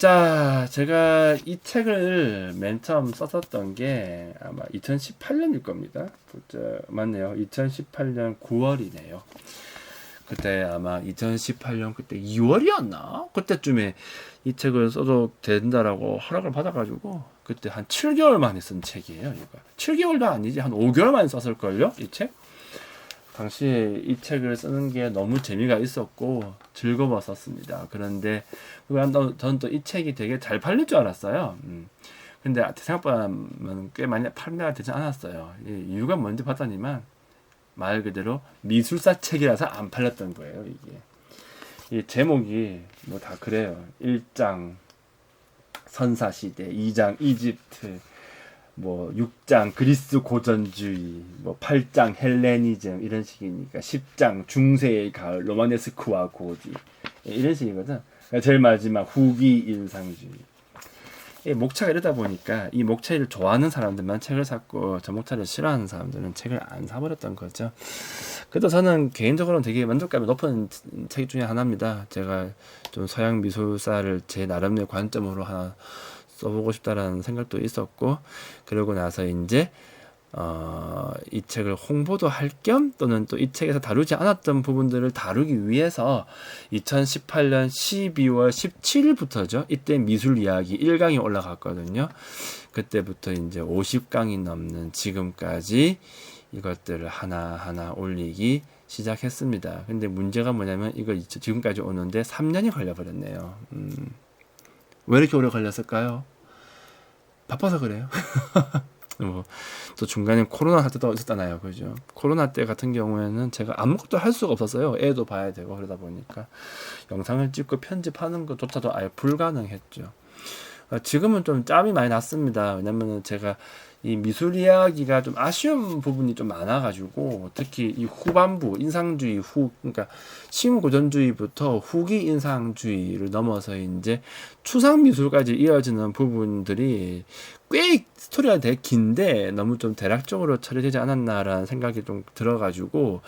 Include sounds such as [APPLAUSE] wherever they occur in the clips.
자, 제가 이 책을 맨 처음 썼었던 게 아마 2018년일 겁니다. 자, 맞네요. 2018년 9월이네요. 그때 아마 2018년 그때 2월이었나? 그때쯤에 이 책을 써도 된다라고 허락을 받아가지고 그때 한 7개월 만에 쓴 책이에요. 이거 7개월도 아니지 한 5개월 만에 썼을걸요? 이 책? 당시에 이 책을 쓰는 게 너무 재미가 있었고 즐거웠었습니다. 그런데 저는 또 이 책이 되게 잘 팔릴 줄 알았어요. 음. 근데 생각보다는 꽤 많이 판매가 되지 않았어요. 이유가 뭔지 봤더니만 말 그대로 미술사 책이라서 안 팔렸던 거예요. 이게 이 제목이 뭐 다 그래요. 1장 선사시대, 2장 이집트, 뭐 6장 그리스 고전주의, 뭐 8장 헬레니즘 이런 식이니까 10장 중세의 가을 로마네스크와 고디 이런 식이거든. 그러니까 제일 마지막 후기 인상주의. 이 목차가 이러다 보니까 이 목차를 좋아하는 사람들만 책을 샀고 저 목차를 싫어하는 사람들은 책을 안 사버렸던 거죠. 그래도 저는 개인적으로는 되게 만족감이 높은 책 중에 하나입니다. 제가 좀 서양 미술사를 제 나름의 관점으로 하나 써보고 싶다라는 생각도 있었고 그러고 나서 이제 어, 이 책을 홍보도 할 겸 또는 또 이 책에서 다루지 않았던 부분들을 다루기 위해서 2018년 12월 17일부터죠. 이때 미술 이야기 1강이 올라갔거든요. 그때부터 이제 50강이 넘는 지금까지 이것들을 하나하나 올리기 시작했습니다. 근데 문제가 뭐냐면 이거 지금까지 오는데 3년이 걸려버렸네요. 음, 왜 이렇게 오래 걸렸을까요? 바빠서 그래요. [LAUGHS] 뭐, 또 중간에 코로나 할 때도 있었잖아요. 그죠? 코로나 때 같은 경우에는 제가 아무것도 할 수가 없었어요. 애도 봐야 되고 그러다 보니까 영상을 찍고 편집하는 것조차도 아예 불가능했죠. 어, 지금은 좀 짬이 많이 났습니다. 왜냐면은 제가 이 미술 이야기가 좀 아쉬운 부분이 좀 많아가지고 특히 이 후반부 인상주의 후 그러니까 신고전주의부터 후기 인상주의를 넘어서 이제 추상 미술까지 이어지는 부분들이 꽤 스토리가 되게 긴데 너무 좀 대략적으로 처리되지 않았나라는 생각이 좀 들어가지고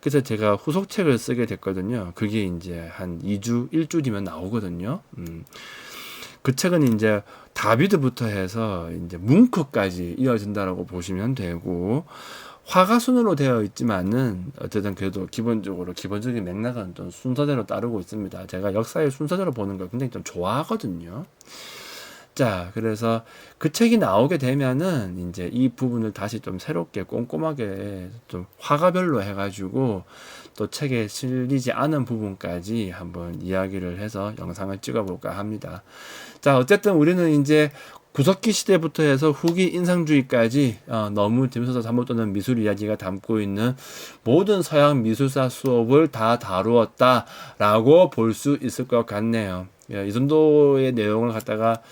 그래서 제가 후속책을 쓰게 됐거든요. 그게 이제 한 2주, 1주 뒤면 나오거든요. 음. 그 책은 이제 다비드부터 해서 이제 뭉크까지 이어진다라고 보시면 되고 화가 순으로 되어 있지만은 어쨌든 그래도 기본적으로 기본적인 맥락은 좀 순서대로 따르고 있습니다. 제가 역사의 순서대로 보는 걸 굉장히 좀 좋아하거든요. 자, 그래서 그 책이 나오게 되면은 이제 이 부분을 다시 좀 새롭게 꼼꼼하게 좀 화가별로 해가지고 또 책에 실리지 않은 부분까지 한번 이야기를 해서 영상을 찍어볼까 합니다. 자, 어쨌든 우리는 이제 구석기 시대부터 해서 후기 인상주의까지 어, 너무 재밌어서 잠못 드는 미술 이야기가 담고 있는 모든 서양 미술사 수업을 다 다루었다라고 볼 수 있을 것 같네요. 예, 이 정도의 내용을 갖다가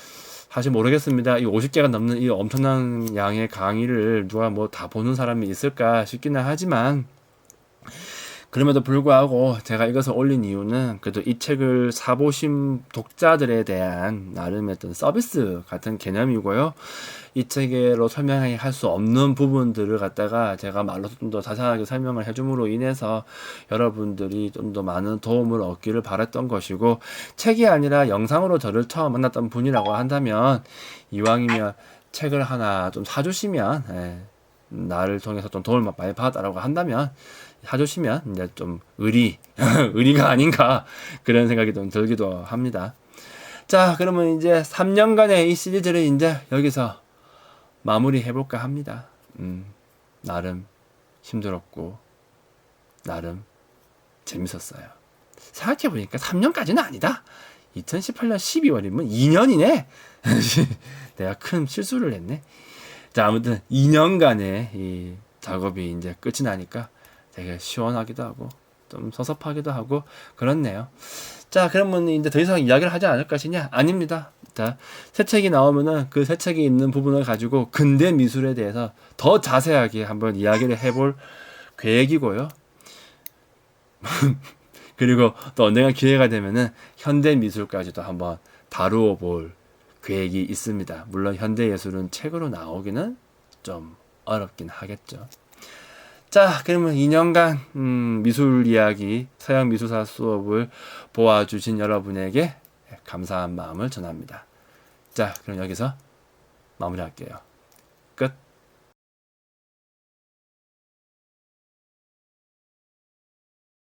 사실 모르겠습니다. 이 50개가 넘는 이 엄청난 양의 강의를 누가 뭐 다 보는 사람이 있을까 싶기는 하지만 그럼에도 불구하고 제가 이것을 올린 이유는 그래도 이 책을 사보신 독자들에 대한 나름의 어떤 서비스 같은 개념이고요. 이 책으로 설명할 수 없는 부분들을 갖다가 제가 말로 좀 더 자세하게 설명을 해줌으로 인해서 여러분들이 좀 더 많은 도움을 얻기를 바랬던 것이고 책이 아니라 영상으로 저를 처음 만났던 분이라고 한다면 이왕이면 책을 하나 좀 사주시면 예, 나를 통해서 좀 도움을 많이 받았다라고 한다면 사주시면 이제 좀 의리 [LAUGHS] 의리가 아닌가 그런 생각이 좀 들기도 합니다. 자 그러면 이제 3년간의 이 시리즈를 이제 여기서 마무리 해볼까 합니다. 음, 나름 힘들었고 나름 재밌었어요. 생각해 보니까 3년까지는 아니다. 2018년 12월이면 2년이네. 내가 큰 실수를 했네. 자, 아무튼 2년간의 이 작업이 이제 끝이 나니까 되게 시원하기도 하고 좀 섭섭하기도 하고 그렇네요. 자, 그러면 이제 더 이상 이야기를 하지 않을 것이냐? 아닙니다. 자, 새 책이 나오면은 그 새 책이 있는 부분을 가지고 근대 미술에 대해서 더 자세하게 한번 이야기를 해볼 계획이고요. [LAUGHS] 그리고 또 언젠가 기회가 되면은 현대 미술까지도 한번 다루어 볼 계획이 있습니다. 물론 현대 예술은 책으로 나오기는 좀 어렵긴 하겠죠. 자, 그러면 2년간 음, 미술 이야기, 서양 미술사 수업을 보아 주신 여러분에게 감사한 마음을 전합니다. 자, 그럼 여기서 마무리할게요. 끝.